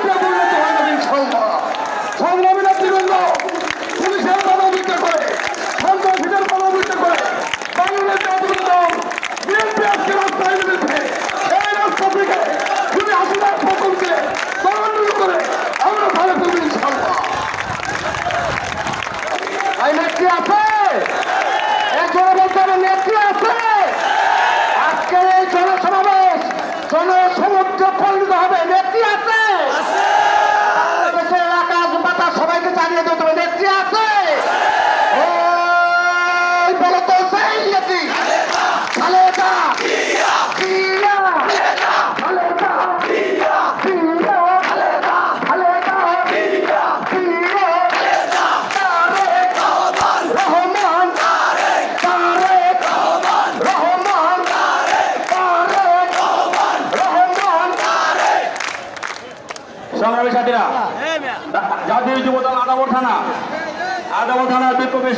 টুকরা পরিণত হয়ে যাবে ইনশাল্লাহ সংগ্রামীরা জীবন পুলিশের পদাবৃত্ত করে সন্ত্রাসীদের পদাবৃত্ত করে বাংলাদেশ জাতীয় দল বিএনপি আজকে রাস্তায় নেমেছে এই রাস্তা থেকে যদি হাসিনার জনসমাবেশ জনসমুদ্র নেতৃত্ব নেত্রী আছে? বলো তো সেই নেত্রী। সংগ্রামী সাথীরা জাতীয় যুবদল আদাবর থানা আদাবর থানার বিক্ষোভের